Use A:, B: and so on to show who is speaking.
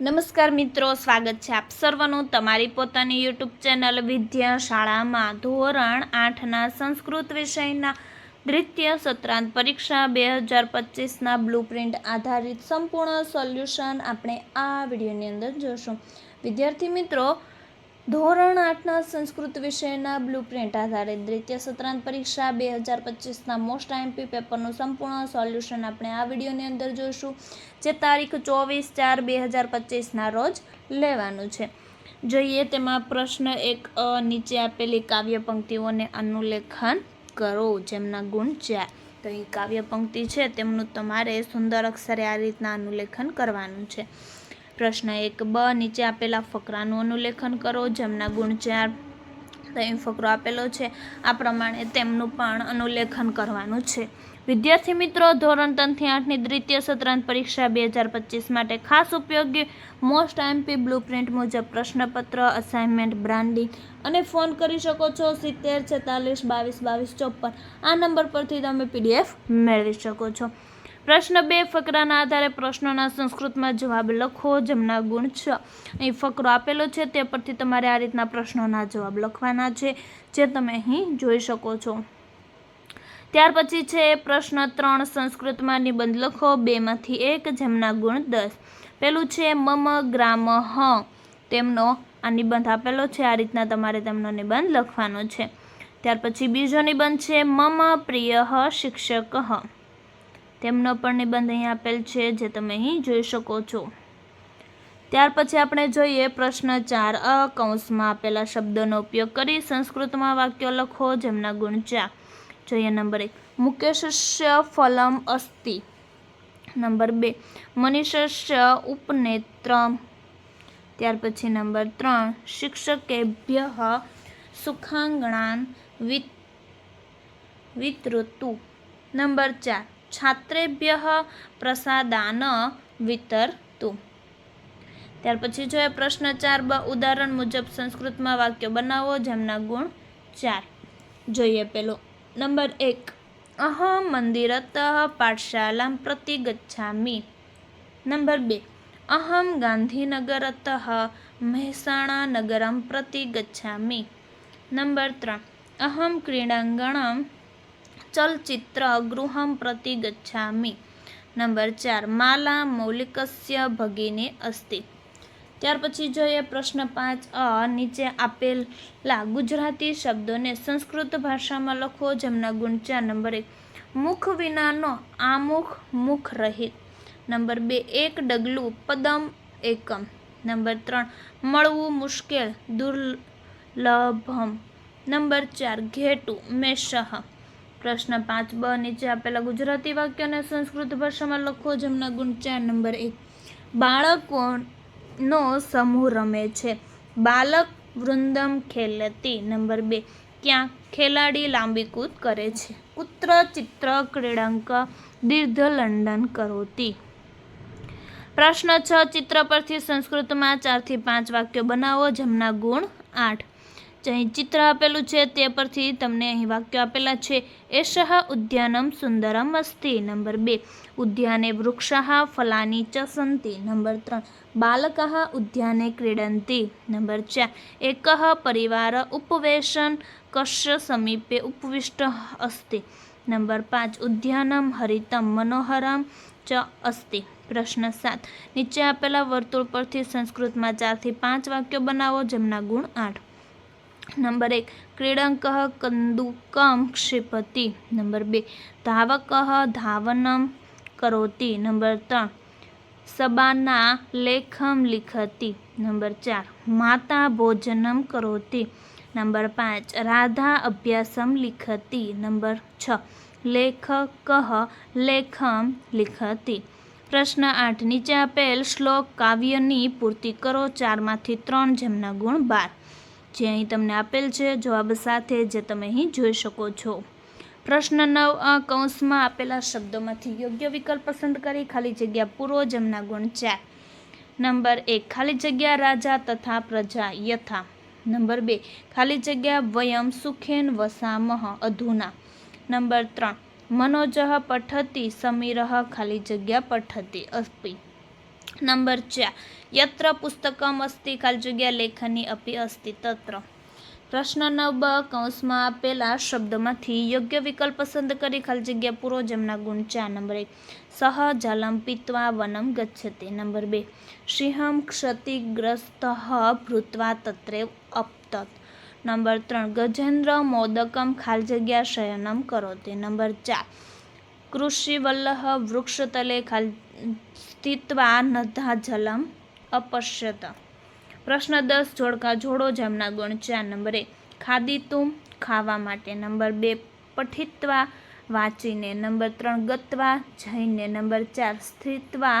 A: નમસ્કાર મિત્રો, સ્વાગત છે આપ સર્વનું તમારી પોતાની યુટ્યુબ ચેનલ વિદ્યા શાળામાં ધોરણ આઠના સંસ્કૃત વિષયના દ્વિતીય સત્રાંત પરીક્ષા બે હજાર પચીસના બ્લુપ્રિન્ટ આધારિત સંપૂર્ણ સોલ્યુશન આપણે આ વિડીયોની અંદર જોશું. વિદ્યાર્થી મિત્રો ધોરણ આઠના સંસ્કૃત વિષયના બ્લુપ્રિન્ટ આધારિત દ્વિતીય સત્રાંત પરીક્ષા બે હજાર પચીસના મોસ્ટ આઈએમપી પેપરનું સંપૂર્ણ સોલ્યુશન આપણે આ વિડીયોની અંદર જોઈશું, જે તારીખ ચોવીસ ચાર બે હજાર પચીસના રોજ લેવાનું છે. જોઈએ તેમાં પ્રશ્ન એક નીચે આપેલી કાવ્ય પંક્તિઓને અનુલેખન કરો, જેમના ગુણ ચાર તો એ કાવ્ય પંક્તિ છે, તેમનું તમારે સુંદર અક્ષરે આ રીતના અનુલેખન કરવાનું છે. પ્રશ્ન એક, બ, નીચે આપેલા ફકરાનું અનુલેખન કરો, જેમના ગુણ ચાર અહીં ફકરો આપેલો છે. આ પ્રમાણે તેમનું પણ અનુલેખન કરવાનું છે. વિદ્યાર્થી મિત્રો, ધોરણ ત્રણથી આઠની દ્વિતીય સત્રાંત પરીક્ષા બે હજાર પચીસ માટે ખાસ ઉપયોગી મોસ્ટ આઈએમપી બ્લુપ્રિન્ટ મુજબ પ્રશ્નપત્ર, અસાઇનમેન્ટ, બ્રાન્ડિંગ અને ફોન કરી શકો છો સિત્તેર, છેતાલીસ, બાવીસ બાવીસ, ચોપન. આ નંબર પરથી તમે પીડીએફ મેળવી શકો છો. પ્રશ્ન બે, ફકરાના આધારે પ્રશ્નોના સંસ્કૃતમાં જવાબ લખો, જેમના ગુણ છ. અહીં ફકરો આપેલો છે, તે પરથી તમારે આ રીતના પ્રશ્નોના જવાબ લખવાના છે, જે તમે અહીં જોઈ શકો છો. ત્યાર પછી છે, પ્રશ્ન ત્રણ, સંસ્કૃતમાં નિબંધ લખો, બેમાંથી એક, જેમના ગુણ દસ. પેલું છે, મમ, ગ્રામ, હ. તેમનો આ નિબંધ આપેલો છે, આ રીતના તમારે તેમનો નિબંધ લખવાનો છે. ત્યાર પછી બીજો નિબંધ છે, મમ, પ્રિય શિક્ષક, હ. તેમનો પણ નિબંધ અહીં આપેલ છે, જે તમે અહીં જોઈ શકો છો. ત્યાર પછી આપણે જોઈએ પ્રશ્ન ચાર, અ, કૌંસમાં આપેલા શબ્દોનો ઉપયોગ કરી સંસ્કૃતમાં વાક્યો લખો, જેમના ગુણ ચાર જોઈએ નંબર એક, મુકેશસ્ય ફલમ અસ્તિ. નંબર બે, મનીષસ્ય ઉપનેત્રમ ત્યાર પછી નંબર ત્રણ, શિક્ષકેભ્ય સુખાંગણાન વિત, વિતૃતુ. નંબર ચાર છાત્રેભ્ય પ્રસાદાન વિતરતું ત્યાર પછી જોઈએ પ્રશ્ન ચાર, બ ઉદાહરણ મુજબ સંસ્કૃતમાં વાક્યો બનાવો જેમના ગુણ ચાર. જોઈએ પેલો. નંબર એક અહમ મંદિરત પાઠશાલા પ્રતિ ગચ્છામી. નંબર બે, અહમ ગાંધીનગરત મહેસાણા નગરમ પ્રતિ ગચ્છામી. નંબર ત્રણ, અહમ ક્રીડાંગણમ ચલચિત્રગૃહં પ્રતિ ગચ્છામિ નંબર ચાર માલા મૌલિકસ્ય ભગિની અસ્તિ ત્યાર પછી જોઈએ પ્રશ્ન પાંચ, અ, નીચે આપેલા ગુજરાતી શબ્દોને સંસ્કૃત ભાષામાં લખો, જેમના ગુણ ચાર. નંબર એક, મુખ વિનાનો આમુખ મુખ રહિત. નંબર બે, એક ડગલું પદમ એકમ. નંબર ત્રણ, મળવું મુશ્કેલ દુર્લભમ. નંબર ચાર, ઘેટું મેષહ. પ્રશ્ન પાંચ બ નીચે આપેલા ગુજરાતી વાક્યને સંસ્કૃત ભાષામાં લખો જેમના ગુણ ચાર નંબર એક. બાળકોનો સમૂહ રમે છે. બાલક વૃંદમ ખેલતી. નંબર બે, ક્યાં ખેલાડી લાંબી કૂદ કરે છે. કુત્ર ચિત્ર, ક્રીડાંક, દીર્ઘ લંડન કરોતી. પ્રશ્ન છ, ચિત્ર પરથી સંસ્કૃતમાં ચારથી પાંચ વાક્યો બનાવો જેમના ગુણ આઠ. અહીં ચિત્ર આપેલું છે તે પરથી તમને અહીં વાક્યો આપેલા છે. એષઃ ઉદ્યાનમ સુંદરમ અસ્તિ, નંબર બે. ઉદ્યાને વૃક્ષાહ ફલાની ચ સંતિ નંબર ત્રણ. બાલકાः ઉદ્યાને ક્રીડંતી, નંબર ચાર. એકઃ પરિવાર ઉપવેશન કશ્ય સમીપે ઉપવિષ્ટ અસ્તિ, નંબર પાંચ. ઉદ્યાનમ હરિતમ મનોહરમ ચ અસ્તિ, પ્રશ્ન સાત. નીચે આપેલા વર્તુળ પરથી સંસ્કૃતમાં ચારથી પાંચ વાક્યો બનાવો, જેમના ગુણ આઠ. નંબર એક, ક્રીડંક કંદુકમ ક્ષિપતિ. નંબર બે, ધાવક ધાવનમ કરોતિ. નંબર ત્રણ, સબાના લેખમ લિખતી. નંબર ચાર, માતા ભોજનમ કરોતિ. નંબર પાંચ, રાધા અભ્યાસમ લિખતી. નંબર છ, લેખક લેખમ લિખતી. પ્રશ્ન આઠ, નીચે આપેલ શ્લોક કાવ્યની પૂર્તિ કરો. ચારમાંથી ત્રણ જેમના ગુણ બાર. જે અહીં તમને આપેલ છે, જવાબ સાથે જે તમે અહીં જોઈ શકો છો. પ્રશ્ન નવ કૌંસમાં આપેલા શબ્દોમાંથી યોગ્ય વિકલ્પ પસંદ કરી ખાલી જગ્યા પૂરો જેમના ગુણ ચાર નંબર એક, ખાલી જગ્યા રાજા તથા પ્રજા યથા. નંબર બે, ખાલી જગ્યા વયમ સુખેન વસામહ અધુના. નંબર ત્રણ, મનોજ પઠતી સમીરઃ ખાલી જગ્યા પઠતી અસ્તિ નંબર ચાર. યત્ર પુસ્તકમ અસ્તિ ખાલી જગ્યા લેખની અપી અસ્તિ તત્ર. પ્રશ્ન નવ બ, કૌંસમાં આપેલા શબ્દમાંથી યોગ્ય વિકલ્પ પસંદ કરી ખાલી જગ્યા પૂરો જેમના ગુણ ચાર. નંબર એક. સહ જલમ પીત્વા વનમ ગચ્છતે. નંબર બે. સિંહમ ક્ષતિગ્રસ્ત ભૃત્વા તત્રે અપતત. નંબર ત્રણ. ગજેન્દ્ર મોદકમ ખાલી જગ્યા શયનમ કરોતે. નંબર ચાર. કૃષિવલ્લહ વૃક્ષતલે ખાલ સ્થિત્વા નધા જલમ અપશ્યત પ્રશ્ન દસ જોડકા જોડો જેમના ગુણ ચાર નંબર એક ખાદીતું ખાવા માટે નંબર બે પઠિત્વા વાંચીને નંબર ત્રણ ગતવા જઈને નંબર ચાર સ્થિત્વા